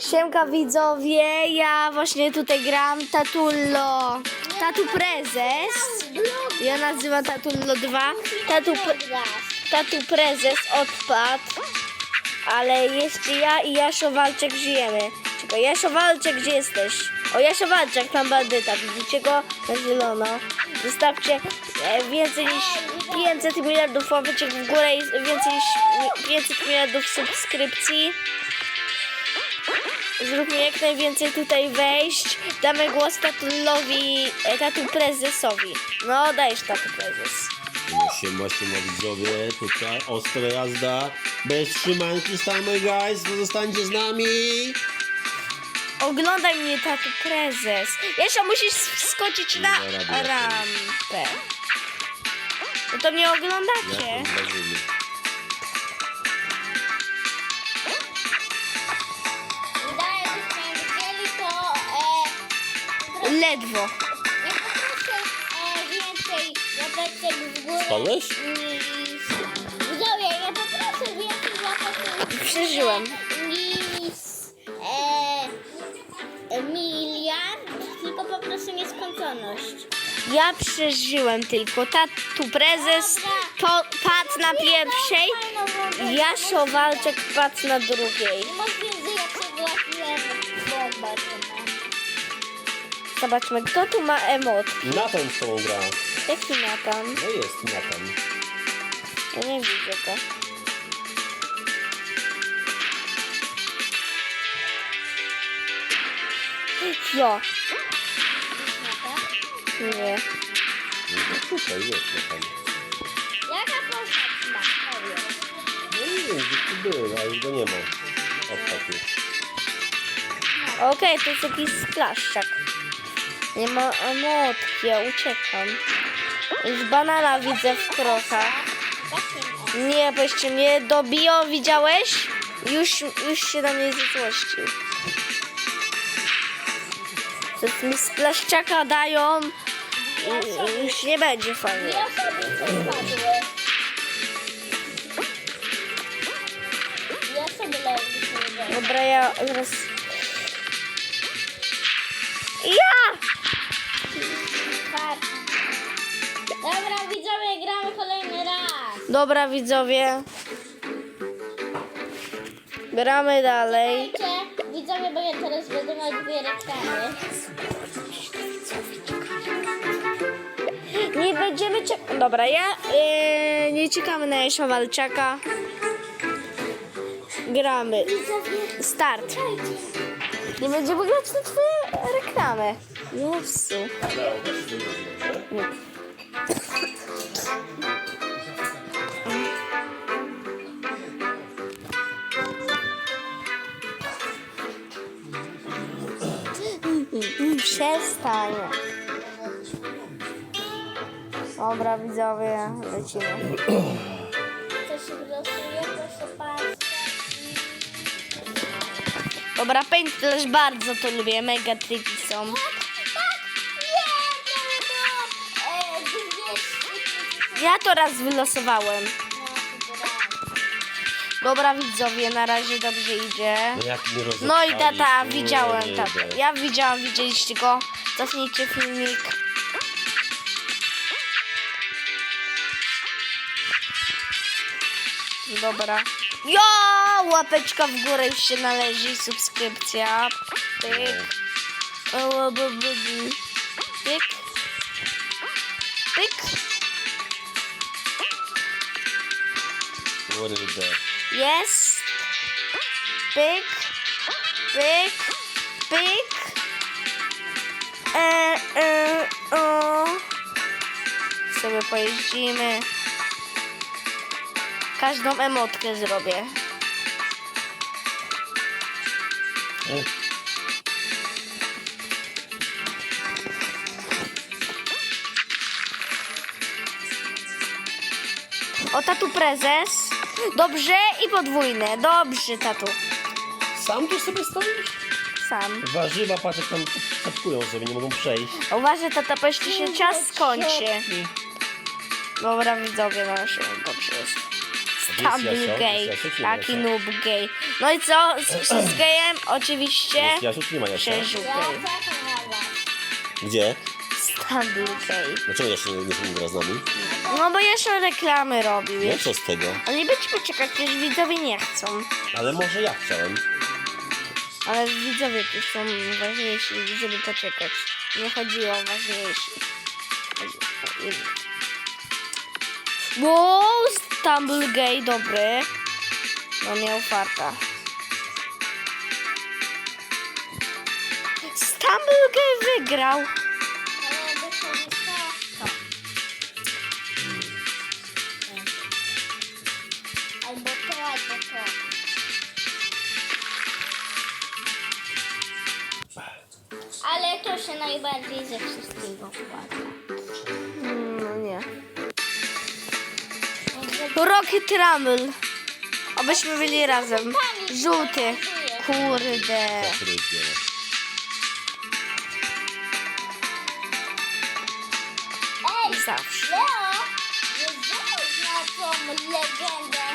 Siemka widzowie, ja właśnie tutaj gram Tatullo, Tatu Prezes. Ja nazywam Tatullo 2. Tatu, Tatu Prezes odpadł, ale jeszcze ja i Jaszo Walczek żyjemy. Czekaj, Jaszo Walczek, gdzie jesteś? O, Jaszo Walczek, tam bandyta, widzicie go? Na zielono. Zostawcie e, więcej niż 500 miliardów łapeczek w górę i więcej niż 500 miliardów subskrypcji. Zróbmy jak najwięcej tutaj wejść. Damy głos tatulowi, e, tatu prezesowi. No, dajesz tatu prezes. Siema, siema widzowie, tutaj ostra jazda, bez trzymanki stamy guys, pozostańcie z nami. Oglądaj mnie, tatu prezes. Jeszcze musisz wskoczyć na Nie da rady, rampę. No to mnie oglądacie. to zdarzyli? Ledwo. ja poproszę e, więcej łapeczek w górę Spadłeś? Widzowie, ja poproszę więcej łapeczek w górę Przeżyłem. niż e, miliard, tylko poproszę nieskończoność. Ja przeżyłem tylko. Tatu prezes po, padł na pierwszej, Jaszo Walczek padł na drugiej. Możliwe, że ja bombę. Zobaczmy, kto tu ma emot. Nathan z tobą gra. Jaki Natan? No jest Nathan. Ja nie widzę go. Jo, nie. No to tutaj jest Nathan. Jaka postać ma? No nie wiem, gdzie tu był, ale już go nie ma. Ostatnio. Okej, to jest jakiś splaszczak. Nie ma emotki, ja uciekam. Już banana widzę w krokach. Nie, bo jeszcze mnie dobiją, widziałeś? Już, już się na mnie zezłościł. To mi splaszczaka dają i, już nie będzie fajnie. Dobra, ja zaraz... Dobra, widzowie. Gramy dalej. Słuchajcie, widzowie, bo ja teraz będę miał dwie reklamy. Nie będziemy czekać. Dobra, ja yy, nie czekamy na Jesza Walczaka. Gramy. Start. Nie będziemy grać na twoje reklamy. Jezu. Nie. Przestań. Dobra, widzowie, lecimy. Coś wylosuje, proszę Państwa. Dobra, Paint też bardzo to lubię, mega triki są. Tak, było e, 200. Ja to raz wylosowałem. Dobra, widzowie, na razie dobrze idzie. No jak mnie No i tata, widziałem nie idę. Ja widziałam, widzieliście go. Cofnijcie filmik. Dobra. Jo! Łapeczka w górę już się należy. Subskrypcja. Pyk. O, bu, bu, bu. Pyk. Pyk. What is that? Jest. Pyk. Pyk. Pyk. E, e, o. Sobie pojeździmy. Każdą emotkę zrobię. O, tatu prezes. Dobrze i podwójne. Dobrze, tatu. Sam tu sobie stoisz? Sam. Warzywa, patrz jak tam czapkują sobie, nie mogą przejść. Uważaj, tata, bo jeszcze się czas skończy. Dobra, widzowie, no się dobrze jest. Stumble Jasio? gay. Jest Jasio czy Taki Jasio? noob gay. No i co? Z, z gejem? Oczywiście. Jest Jasiu, czy nie ma Jasia? Przeżył Ja gej. Gdzie? Dlaczego Jasia nie, gra z nami? No bo jeszcze reklamy robił. No Jeszcze. co z tego? Ale nie będzie poczekać, przecież widzowie nie chcą. Ale może ja chciałem. Ale widzowie tu są ważniejsi, żeby poczekać. Nie chodzi o ważniejsi. Chodzi o innych. Wow, dobry. No miał farta. Stumble Gay wygrał. No nie. Rocket Rumble. Obyśmy byli razem. Żółty. Kurde. Zawsze. Na tą legendę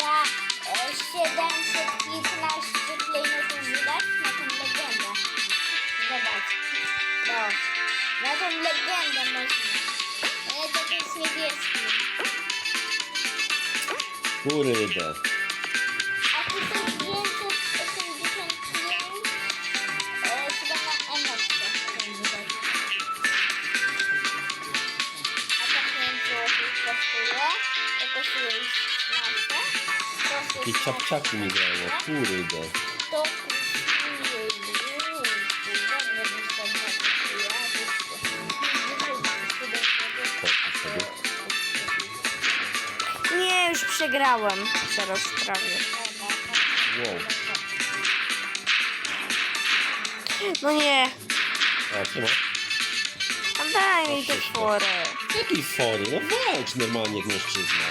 za e, 715 klejnotów wydać? Na tą legendę. Zobacz. No. Na tą legendę można. E, to jest niebieski. Kurde. A tu to 585 e, chyba na emotkę chcę wydać. A to 5 złotych kosztuje. Już przegrałem. Zaraz sprawię. Wow. No nie. A co ma? A daj mi forę. Jakiej fory? No walcz normalnie jak mężczyzna.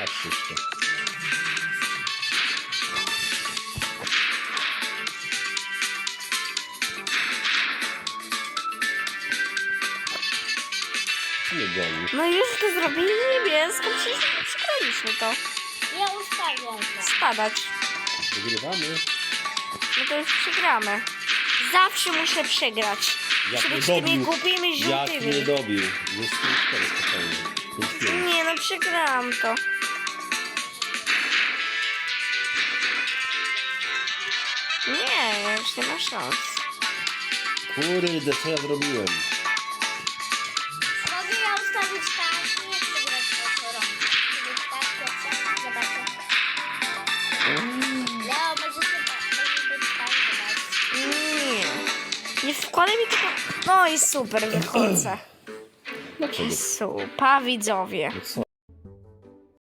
Na wszystko. Goni? No już to zrobili przecież przegraliśmy to. Ja ustawiam to. Spadać. Wygrywamy. No to już przegramy. Zawsze muszę przegrać. Jak Muszę mnie tymi dobił. głupimi Jak mnie żółtymi. dobił. Jest 5-4 spokojnie. 5-5. Nie no, przegrałam to. Nie, już nie ma szans. Kurde, co ja zrobiłem? Wkładaj mi tylko... No i super, wychodzę. Dlaczego? Super, widzowie.